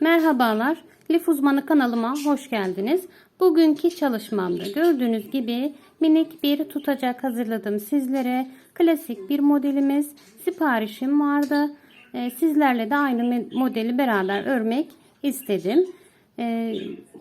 Merhabalar, Lif Uzmanı kanalıma hoş geldiniz. Bugünkü çalışmamda gördüğünüz gibi minik bir tutacak hazırladım sizlere. Klasik bir modelimiz, siparişim vardı. Ee, sizlerle de aynı modeli beraber örmek istedim. Ee,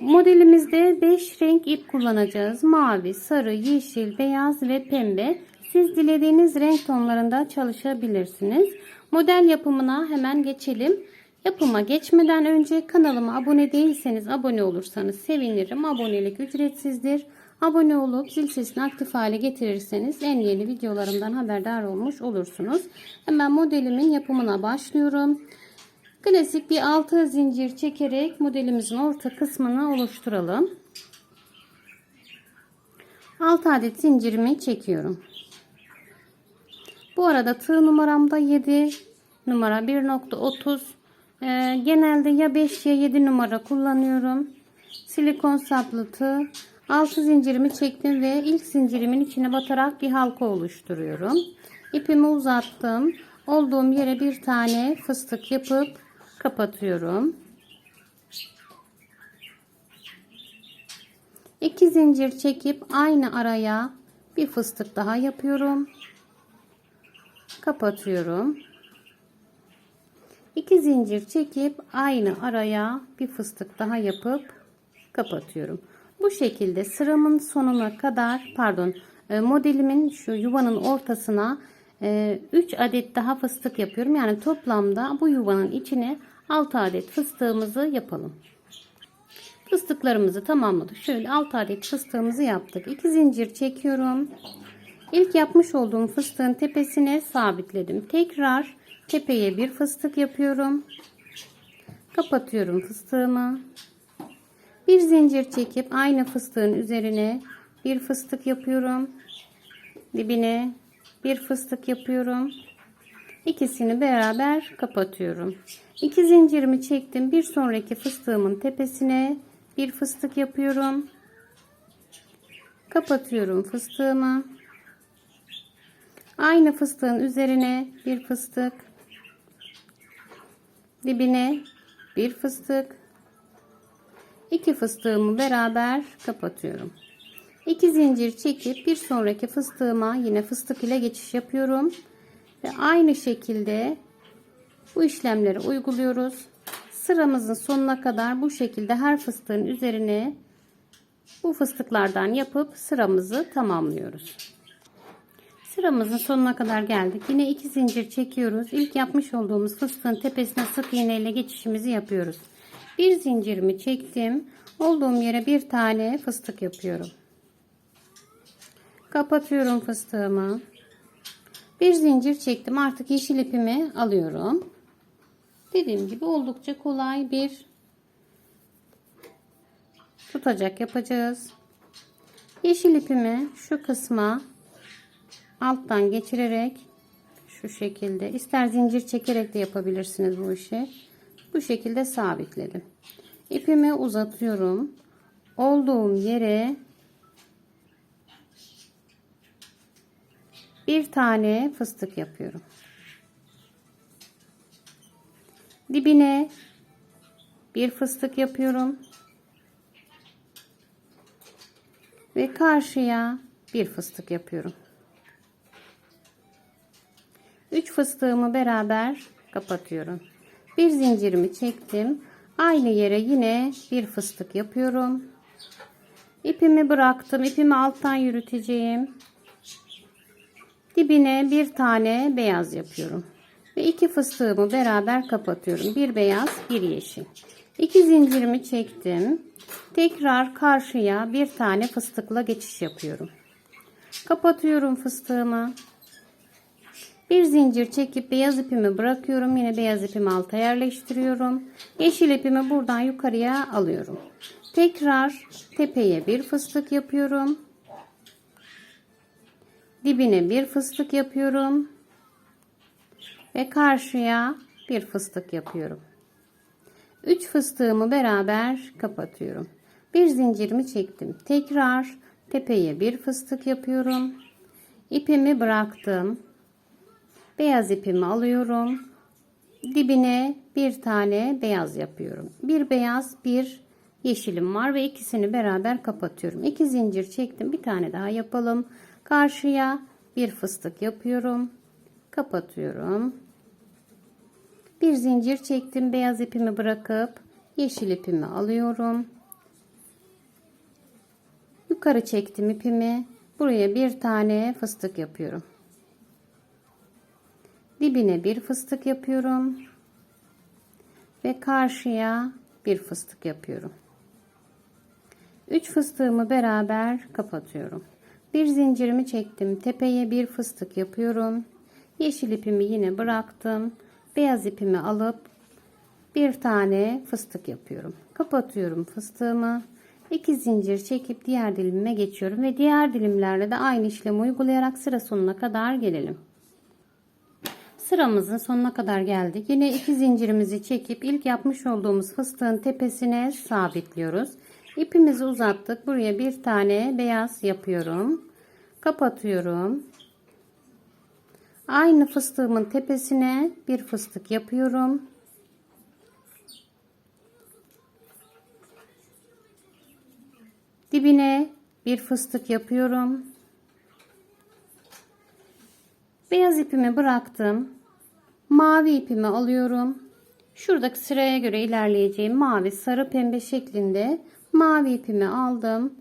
modelimizde 5 renk ip kullanacağız. Mavi, sarı, yeşil, beyaz ve pembe. Siz dilediğiniz renk tonlarında çalışabilirsiniz. Model yapımına hemen geçelim. Yapıma geçmeden önce kanalıma abone değilseniz abone olursanız sevinirim. Abonelik ücretsizdir. Abone olup zil sesini aktif hale getirirseniz en yeni videolarımdan haberdar olmuş olursunuz. Hemen modelimin yapımına başlıyorum. Klasik bir altı zincir çekerek modelimizin orta kısmını oluşturalım. 6 adet zincirimi çekiyorum. Bu arada tığ numaramda 7 numara 1.30 ee, genelde ya 5 ya 7 numara kullanıyorum. Silikon saplı tığ. 6 zincirimi çektim ve ilk zincirimin içine batarak bir halka oluşturuyorum. İpimi uzattım. Olduğum yere bir tane fıstık yapıp kapatıyorum. 2 zincir çekip aynı araya bir fıstık daha yapıyorum. Kapatıyorum. 2 zincir çekip aynı araya bir fıstık daha yapıp kapatıyorum. Bu şekilde sıramın sonuna kadar pardon e, modelimin şu yuvanın ortasına 3 adet daha fıstık yapıyorum. Yani toplamda bu yuvanın içine 6 adet fıstığımızı yapalım. Fıstıklarımızı tamamladık. Şöyle 6 adet fıstığımızı yaptık. 2 zincir çekiyorum. İlk yapmış olduğum fıstığın tepesine sabitledim. Tekrar tepeye bir fıstık yapıyorum. Kapatıyorum fıstığımı. Bir zincir çekip aynı fıstığın üzerine bir fıstık yapıyorum. Dibine bir fıstık yapıyorum. İkisini beraber kapatıyorum. İki zincirimi çektim. Bir sonraki fıstığımın tepesine bir fıstık yapıyorum. Kapatıyorum fıstığımı. Aynı fıstığın üzerine bir fıstık. Dibine bir fıstık. iki fıstığımı beraber kapatıyorum. İki zincir çekip bir sonraki fıstığıma yine fıstık ile geçiş yapıyorum. Ve aynı şekilde bu işlemleri uyguluyoruz. Sıramızın sonuna kadar bu şekilde her fıstığın üzerine bu fıstıklardan yapıp sıramızı tamamlıyoruz. Sıramızın sonuna kadar geldik. Yine iki zincir çekiyoruz. İlk yapmış olduğumuz fıstığın tepesine sık iğne ile geçişimizi yapıyoruz. Bir zincirimi çektim. Olduğum yere bir tane fıstık yapıyorum. Kapatıyorum fıstığımı. Bir zincir çektim. Artık yeşil ipimi alıyorum. Dediğim gibi oldukça kolay bir tutacak yapacağız. Yeşil ipimi şu kısma alttan geçirerek şu şekilde ister zincir çekerek de yapabilirsiniz bu işi. Bu şekilde sabitledim. İpimi uzatıyorum. Olduğum yere bir tane fıstık yapıyorum. Dibine bir fıstık yapıyorum. Ve karşıya bir fıstık yapıyorum. 3 fıstığımı beraber kapatıyorum. Bir zincirimi çektim. Aynı yere yine bir fıstık yapıyorum. İpimi bıraktım. İpimi alttan yürüteceğim. Dibine bir tane beyaz yapıyorum. Ve iki fıstığımı beraber kapatıyorum. Bir beyaz, bir yeşil. İki zincirimi çektim. Tekrar karşıya bir tane fıstıkla geçiş yapıyorum. Kapatıyorum fıstığımı. Bir zincir çekip beyaz ipimi bırakıyorum. Yine beyaz ipimi alta yerleştiriyorum. Yeşil ipimi buradan yukarıya alıyorum. Tekrar tepeye bir fıstık yapıyorum. Dibine bir fıstık yapıyorum. Ve karşıya bir fıstık yapıyorum. 3 fıstığımı beraber kapatıyorum. Bir zincirimi çektim. Tekrar tepeye bir fıstık yapıyorum. İpimi bıraktım. Beyaz ipimi alıyorum. dibine bir tane beyaz yapıyorum. Bir beyaz, bir yeşilim var ve ikisini beraber kapatıyorum. İki zincir çektim. Bir tane daha yapalım. Karşıya bir fıstık yapıyorum. Kapatıyorum. Bir zincir çektim. Beyaz ipimi bırakıp yeşil ipimi alıyorum. Yukarı çektim ipimi. Buraya bir tane fıstık yapıyorum. Dibine bir fıstık yapıyorum. Ve karşıya bir fıstık yapıyorum. 3 fıstığımı beraber kapatıyorum. Bir zincirimi çektim. Tepeye bir fıstık yapıyorum. Yeşil ipimi yine bıraktım. Beyaz ipimi alıp bir tane fıstık yapıyorum. Kapatıyorum fıstığımı. 2 zincir çekip diğer dilimime geçiyorum ve diğer dilimlerle de aynı işlemi uygulayarak sıra sonuna kadar gelelim. Sıramızın sonuna kadar geldik. Yine iki zincirimizi çekip ilk yapmış olduğumuz fıstığın tepesine sabitliyoruz. İpimizi uzattık. Buraya bir tane beyaz yapıyorum. Kapatıyorum. Aynı fıstığımın tepesine bir fıstık yapıyorum. Dibine bir fıstık yapıyorum. Beyaz ipimi bıraktım. Mavi ipimi alıyorum. Şuradaki sıraya göre ilerleyeceğim mavi, sarı, pembe şeklinde mavi ipimi aldım.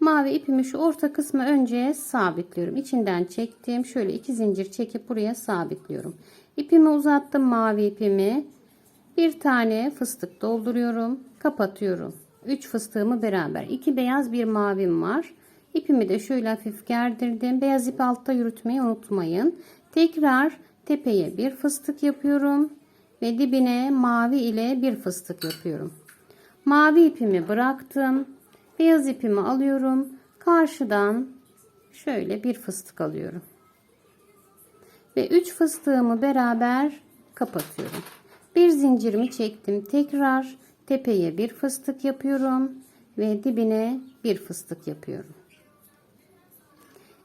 Mavi ipimi şu orta kısmı önce sabitliyorum. İçinden çektim. Şöyle iki zincir çekip buraya sabitliyorum. İpimi uzattım mavi ipimi. Bir tane fıstık dolduruyorum. Kapatıyorum. 3 fıstığımı beraber. 2 beyaz bir mavim var. İpimi de şöyle hafif gerdirdim. Beyaz ipi altta yürütmeyi unutmayın. Tekrar tepeye bir fıstık yapıyorum. Ve dibine mavi ile bir fıstık yapıyorum. Mavi ipimi bıraktım. Beyaz ipimi alıyorum. Karşıdan şöyle bir fıstık alıyorum. Ve 3 fıstığımı beraber kapatıyorum. Bir zincirimi çektim. Tekrar tepeye bir fıstık yapıyorum ve dibine bir fıstık yapıyorum.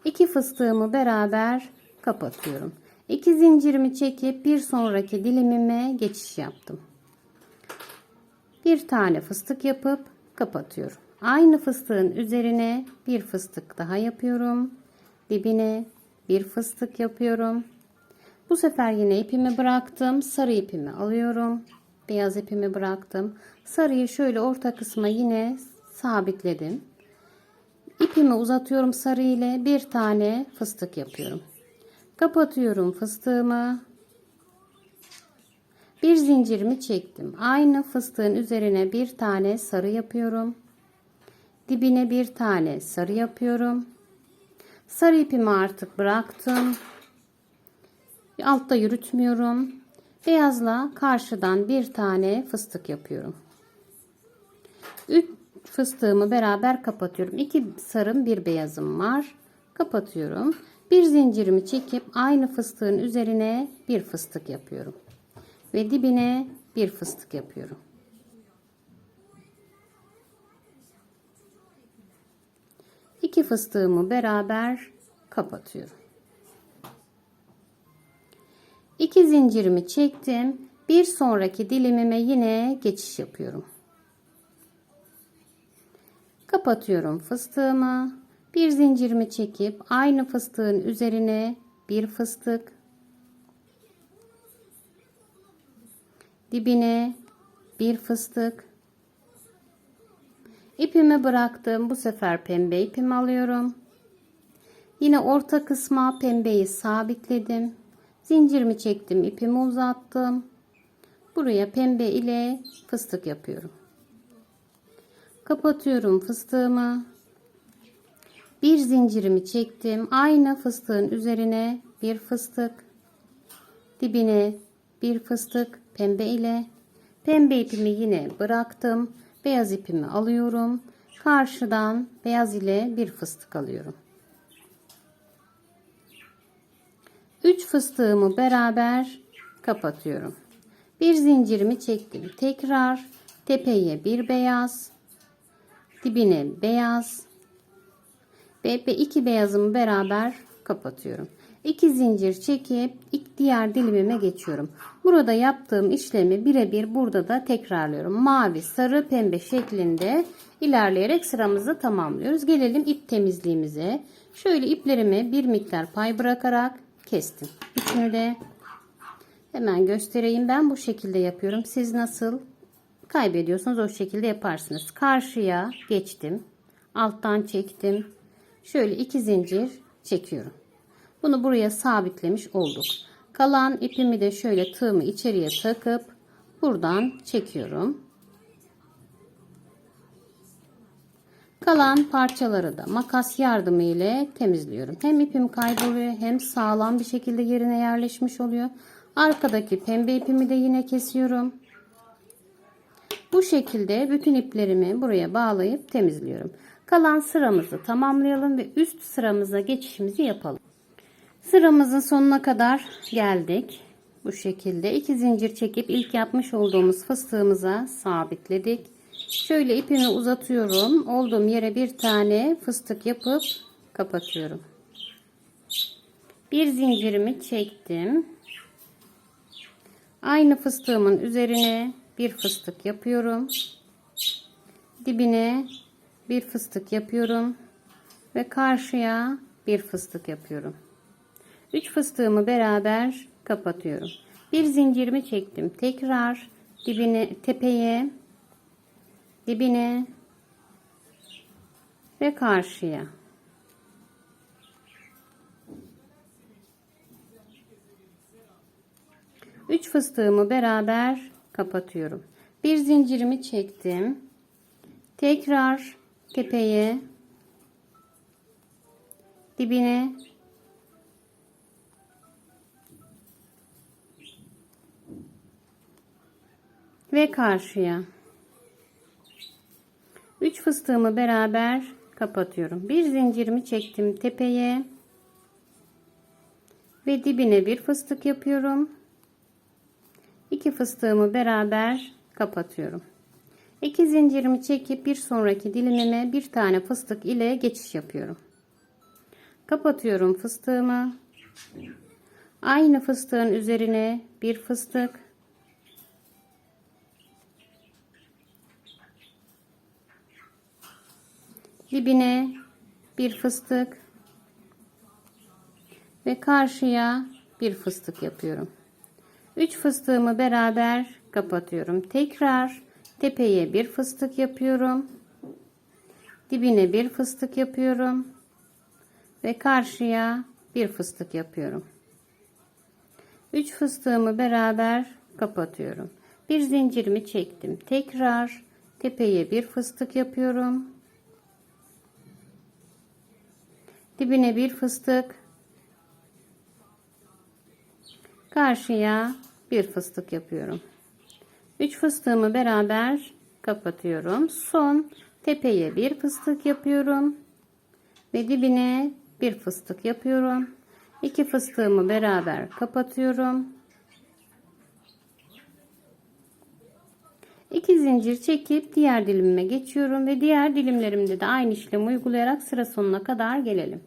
İki fıstığımı beraber kapatıyorum. İki zincirimi çekip bir sonraki dilimime geçiş yaptım. Bir tane fıstık yapıp kapatıyorum. Aynı fıstığın üzerine bir fıstık daha yapıyorum. Dibine bir fıstık yapıyorum. Bu sefer yine ipimi bıraktım. Sarı ipimi alıyorum. Beyaz ipimi bıraktım. Sarıyı şöyle orta kısma yine sabitledim. İpimi uzatıyorum sarı ile bir tane fıstık yapıyorum. Kapatıyorum fıstığımı. Bir zincirimi çektim. Aynı fıstığın üzerine bir tane sarı yapıyorum. Dibine bir tane sarı yapıyorum. Sarı ipimi artık bıraktım. Altta yürütmüyorum. Beyazla karşıdan bir tane fıstık yapıyorum. 3 fıstığımı beraber kapatıyorum. 2 sarım bir beyazım var. Kapatıyorum. Bir zincirimi çekip aynı fıstığın üzerine bir fıstık yapıyorum. Ve dibine bir fıstık yapıyorum. İki fıstığımı beraber kapatıyorum. İki zincirimi çektim. Bir sonraki dilimime yine geçiş yapıyorum. Kapatıyorum fıstığımı. Bir zincirimi çekip aynı fıstığın üzerine bir fıstık. Dibine bir fıstık. İpimi bıraktım. Bu sefer pembe ipimi alıyorum. Yine orta kısma pembeyi sabitledim. Zincirimi çektim, ipimi uzattım. Buraya pembe ile fıstık yapıyorum. Kapatıyorum fıstığımı. Bir zincirimi çektim. Aynı fıstığın üzerine bir fıstık. Dibine bir fıstık pembe ile. Pembe ipimi yine bıraktım. Beyaz ipimi alıyorum. Karşıdan beyaz ile bir fıstık alıyorum. 3 fıstığımı beraber kapatıyorum. Bir zincirimi çektim. Tekrar tepeye bir beyaz, dibine beyaz ve iki beyazımı beraber kapatıyorum. 2 zincir çekip ilk diğer dilimime geçiyorum. Burada yaptığım işlemi birebir burada da tekrarlıyorum. Mavi, sarı, pembe şeklinde ilerleyerek sıramızı tamamlıyoruz. Gelelim ip temizliğimize. Şöyle iplerimi bir miktar pay bırakarak kestim. İpini de hemen göstereyim. Ben bu şekilde yapıyorum. Siz nasıl kaybediyorsanız o şekilde yaparsınız. Karşıya geçtim. Alttan çektim. Şöyle iki zincir çekiyorum. Bunu buraya sabitlemiş olduk. Kalan ipimi de şöyle tığımı içeriye takıp buradan çekiyorum. Kalan parçaları da makas yardımı ile temizliyorum. Hem ipim kayboluyor hem sağlam bir şekilde yerine yerleşmiş oluyor. Arkadaki pembe ipimi de yine kesiyorum. Bu şekilde bütün iplerimi buraya bağlayıp temizliyorum. Kalan sıramızı tamamlayalım ve üst sıramıza geçişimizi yapalım. Sıramızın sonuna kadar geldik. Bu şekilde iki zincir çekip ilk yapmış olduğumuz fıstığımıza sabitledik. Şöyle ipimi uzatıyorum. Olduğum yere bir tane fıstık yapıp kapatıyorum. Bir zincirimi çektim. Aynı fıstığımın üzerine bir fıstık yapıyorum. Dibine bir fıstık yapıyorum ve karşıya bir fıstık yapıyorum. 3 fıstığımı beraber kapatıyorum. Bir zincirimi çektim. Tekrar dibine tepeye dibine ve karşıya. Üç fıstığımı beraber kapatıyorum. Bir zincirimi çektim. Tekrar tepeye dibine ve karşıya. 3 fıstığımı beraber kapatıyorum. Bir zincirimi çektim tepeye ve dibine bir fıstık yapıyorum. 2 fıstığımı beraber kapatıyorum. 2 zincirimi çekip bir sonraki dilimime bir tane fıstık ile geçiş yapıyorum. Kapatıyorum fıstığımı. Aynı fıstığın üzerine bir fıstık dibine bir fıstık ve karşıya bir fıstık yapıyorum. 3 fıstığımı beraber kapatıyorum. Tekrar tepeye bir fıstık yapıyorum. Dibine bir fıstık yapıyorum ve karşıya bir fıstık yapıyorum. 3 fıstığımı beraber kapatıyorum. Bir zincirimi çektim. Tekrar tepeye bir fıstık yapıyorum. dibine bir fıstık karşıya bir fıstık yapıyorum 3 fıstığımı beraber kapatıyorum son tepeye bir fıstık yapıyorum ve dibine bir fıstık yapıyorum 2 fıstığımı beraber kapatıyorum 2 zincir çekip diğer dilimime geçiyorum ve diğer dilimlerimde de aynı işlemi uygulayarak sıra sonuna kadar gelelim.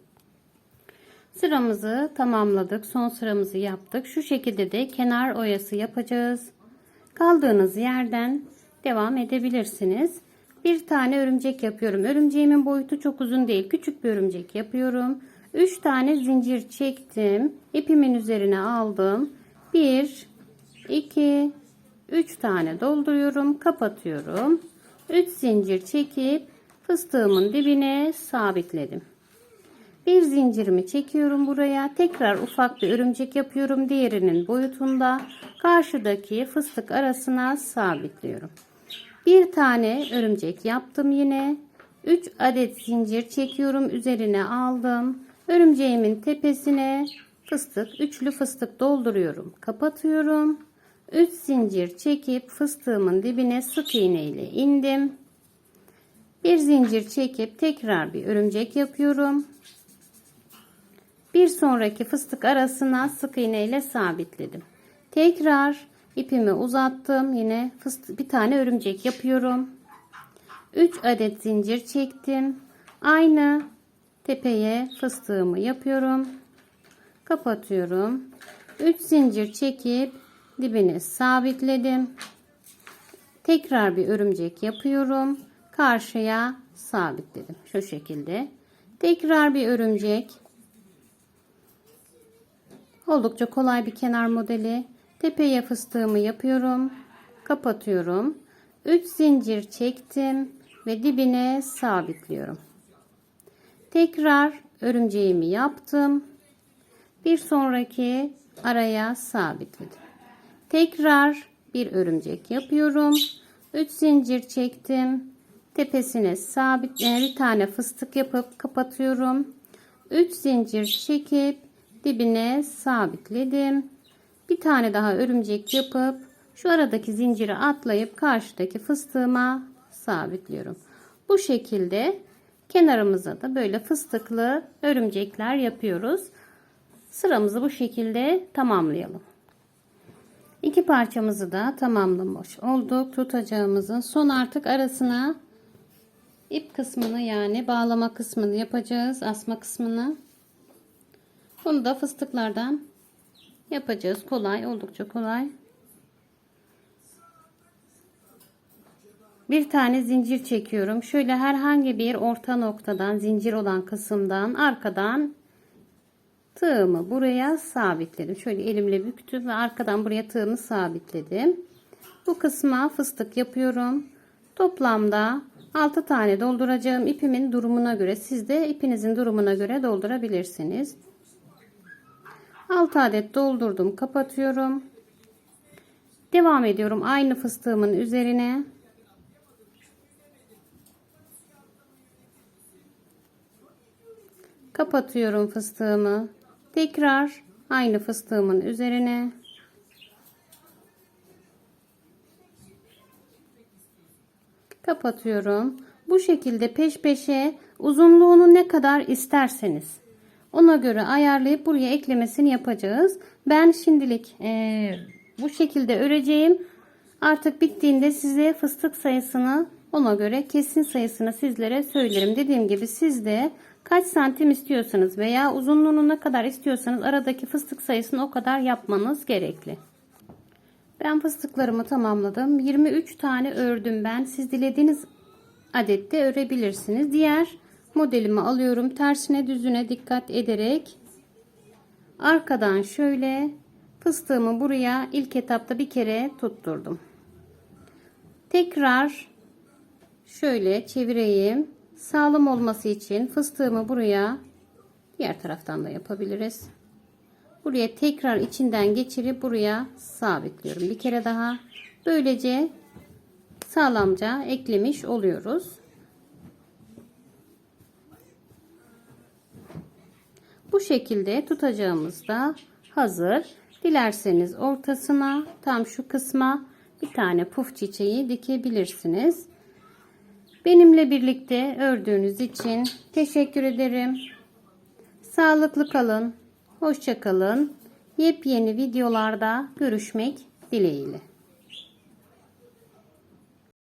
Sıramızı tamamladık. Son sıramızı yaptık. Şu şekilde de kenar oyası yapacağız. Kaldığınız yerden devam edebilirsiniz. Bir tane örümcek yapıyorum. Örümceğimin boyutu çok uzun değil. Küçük bir örümcek yapıyorum. 3 tane zincir çektim. İpimin üzerine aldım. 1 2 3 tane dolduruyorum. Kapatıyorum. 3 zincir çekip fıstığımın dibine sabitledim. Bir zincirimi çekiyorum buraya. Tekrar ufak bir örümcek yapıyorum. Diğerinin boyutunda karşıdaki fıstık arasına sabitliyorum. Bir tane örümcek yaptım yine. 3 adet zincir çekiyorum. Üzerine aldım. Örümceğimin tepesine fıstık, üçlü fıstık dolduruyorum. Kapatıyorum. 3 zincir çekip fıstığımın dibine sık iğne ile indim. Bir zincir çekip tekrar bir örümcek yapıyorum. Bir sonraki fıstık arasına sık iğne ile sabitledim. Tekrar ipimi uzattım. Yine fıstık, bir tane örümcek yapıyorum. 3 adet zincir çektim. Aynı tepeye fıstığımı yapıyorum. Kapatıyorum. 3 zincir çekip dibine sabitledim. Tekrar bir örümcek yapıyorum. Karşıya sabitledim. Şu şekilde. Tekrar bir örümcek. Oldukça kolay bir kenar modeli. Tepeye fıstığımı yapıyorum. Kapatıyorum. 3 zincir çektim ve dibine sabitliyorum. Tekrar örümceğimi yaptım. Bir sonraki araya sabitledim. Tekrar bir örümcek yapıyorum. 3 zincir çektim. Tepesine sabit bir tane fıstık yapıp kapatıyorum. 3 zincir çekip dibine sabitledim. Bir tane daha örümcek yapıp şu aradaki zinciri atlayıp karşıdaki fıstığıma sabitliyorum. Bu şekilde kenarımıza da böyle fıstıklı örümcekler yapıyoruz. Sıramızı bu şekilde tamamlayalım. İki parçamızı da tamamlamış olduk. Tutacağımızın son artık arasına ip kısmını yani bağlama kısmını yapacağız. Asma kısmını. Bunu da fıstıklardan yapacağız. Kolay, oldukça kolay. Bir tane zincir çekiyorum. Şöyle herhangi bir orta noktadan zincir olan kısımdan arkadan tığımı buraya sabitledim. Şöyle elimle büktüm ve arkadan buraya tığımı sabitledim. Bu kısma fıstık yapıyorum. Toplamda 6 tane dolduracağım ipimin durumuna göre siz de ipinizin durumuna göre doldurabilirsiniz. 6 adet doldurdum kapatıyorum. Devam ediyorum aynı fıstığımın üzerine. Kapatıyorum fıstığımı. Tekrar aynı fıstığımın üzerine kapatıyorum. Bu şekilde peş peşe uzunluğunu ne kadar isterseniz ona göre ayarlayıp buraya eklemesini yapacağız. Ben şimdilik e, bu şekilde öreceğim. Artık bittiğinde size fıstık sayısını ona göre kesin sayısını sizlere söylerim. Dediğim gibi siz de kaç santim istiyorsanız veya uzunluğunu ne kadar istiyorsanız aradaki fıstık sayısını o kadar yapmanız gerekli. Ben fıstıklarımı tamamladım. 23 tane ördüm ben. Siz dilediğiniz adette örebilirsiniz. Diğer modelimi alıyorum. Tersine düzüne dikkat ederek arkadan şöyle fıstığımı buraya ilk etapta bir kere tutturdum. Tekrar şöyle çevireyim. Sağlam olması için fıstığımı buraya diğer taraftan da yapabiliriz. Buraya tekrar içinden geçirip buraya sabitliyorum. Bir kere daha. Böylece sağlamca eklemiş oluyoruz. Bu şekilde tutacağımız da hazır. Dilerseniz ortasına tam şu kısma bir tane puf çiçeği dikebilirsiniz. Benimle birlikte ördüğünüz için teşekkür ederim. Sağlıklı kalın. Hoşçakalın. Yepyeni videolarda görüşmek dileğiyle.